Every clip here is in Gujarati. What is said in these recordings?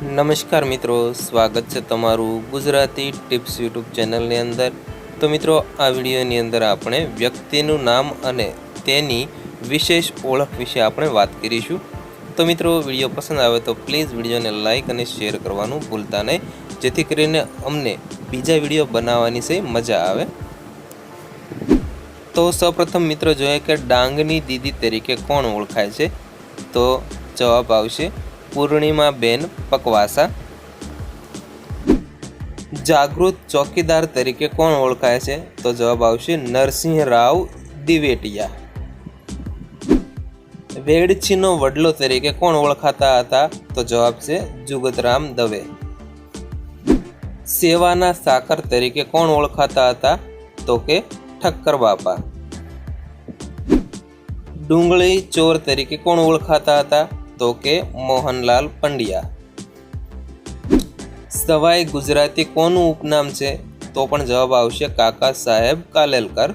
નમસ્કાર મિત્રો, સ્વાગત છે તમારું ગુજરાતી ટિપ્સ યુટ્યુબ ચેનલની અંદર. તો મિત્રો, આ વિડીયોની અંદર આપણે વ્યક્તિનું નામ અને તેની વિશેષ ઓળખ વિશે આપણે વાત કરીશું. તો મિત્રો, વીડિયો પસંદ આવે તો પ્લીઝ વિડીયોને લાઇક અને શેર કરવાનું ભૂલતા નહીં. જેથી કરીને અમને બીજા વીડિયો બનાવવાની છે મજા આવે. તો સૌપ્રથમ મિત્રો, જોઈએ કે ડાંગની દીદી તરીકે કોણ ઓળખાય છે? તો જવાબ આવશે પૂર્ણિમાબેન પકવાસા. જાગૃત ચોકીદાર તરીકે કોણ ઓળખાય છે? તો જવાબ આવશે નરસિંહ રાવ દિવેટિયા. વેડછીનો વડલો તરીકે કોણ ઓળખાતા હતા? તો જવાબ છે જુગતરામ દવે. સેવાના સાકર તરીકે કોણ ઓળખાતા હતા? તો કે ઠક્કર બાપા. ડુંગળી ચોર તરીકે કોણ ઓળખાતા હતા? તો કે મોહનલાલ પંડ્યા. સવાઈ ગુજરાતી કોનું ઉપનામ છે? તો પણ જવાબ આવશે કાકા સાહેબ કાલેલકર.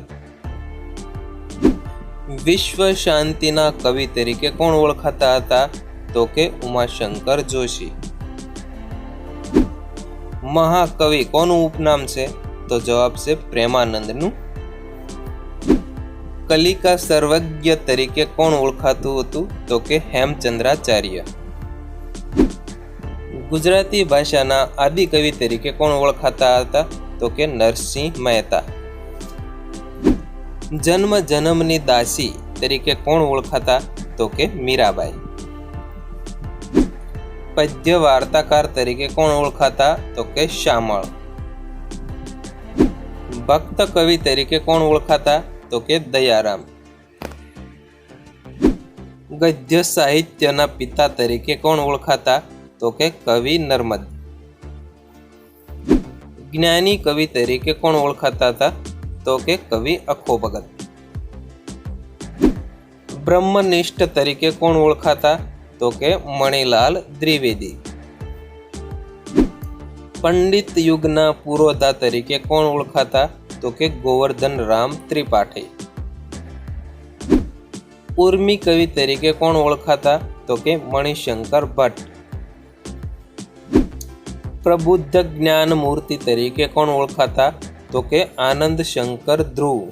વિશ્વ શાંતિના કવિ તરીકે કોણ ઓળખાતા હતા? તો કે ઉમાશંકર જોશી. મહાકવિ કોનું ઉપનામ છે? તો જવાબ છે પ્રેમાનંદનું. કલિકા સર્વજ્ઞ તરીકે કોણ ઓળખાતું હતું? તો કે હેમચંદ્રાચાર્ય. ગુજરાતી ભાષાના આદિકવિ તરીકે કોણ ઓળખાતા હતા? તો કે નરસિંહ મહેતા. જન્મ જન્મની દાસી તરીકે કોણ ઓળખાતા? તો કે મીરાબાઈ. પદ્ય વાર્તાકાર તરીકે કોણ ઓળખાતા? તો કે શામળ. ભક્ત કવિ તરીકે કોણ ઓળખાતા? તો કે દયારામ. ગદ્ય સાહિત્યના પિતા તરીકે કોણ ઓળખાતા? તો કે કવિ નર્મદ. જ્ઞાની કવિ તરીકે કોણ ઓળખાતા હતા? તો કે કવિ અખો ભગત. બ્રહ્મનિષ્ઠ તરીકે કોણ ઓળખાતા? તો કે મણિલાલ દ્વિવેદી. પંડિત યુગના પુરોધા તરીકે કોણ ઓળખાતા? તો કે ગોવર્ધન રામ ત્રિપાઠી. ઉર્મી કવિ તરીકે કોણ ઓળખાતા? તો કે મણિશંકર ભટ્ટ. પ્રબુદ્ધ જ્ઞાન મૂર્તિ તરીકે કોણ ઓળખાતા? તો કે આનંદ શંકર ધ્રુવ.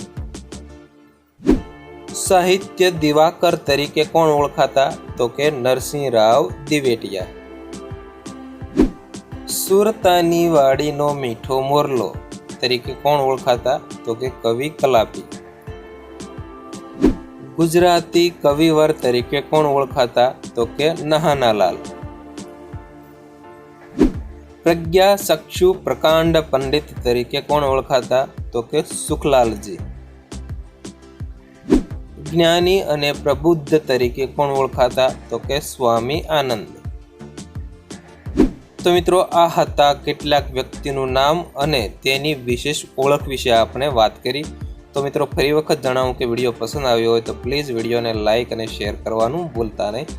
સાહિત્ય દિવાકર તરીકે કોણ ઓળખાતા? તો કે નરસિંહ રાવ દિવેટિયા. સુરતાની વાડીનો મીઠો મોરલો. તરીકે કોણ ઓળખાતા? તો કે કવિ કલાપી. ગુજરાતી કવિવર તરીકે કોણ ઓળખાતા? તો કે નહાનાલાલ. પ્રજ્ઞા ચક્ષુ પ્રકાંડ પંડિત તરીકે કોણ ઓળખાતા? તો કે સુખલાલજી. જ્ઞાની અને પ્રબુદ્ધ તરીકે કોણ ઓળખાતા? તો કે સ્વામી આનંદ. તો મિત્રો, આ હતા કેટલાક વ્યક્તિનું નામ અને તેની વિશેષ ઓળખ વિશે આપણે વાત કરી. તો મિત્રો, ફરી વખત જણાવું કે વીડિયો પસંદ આવ્યો હોય તો પ્લીઝ વિડીયોને લાઇક અને શેર કરવાનું ભૂલતા નહીં.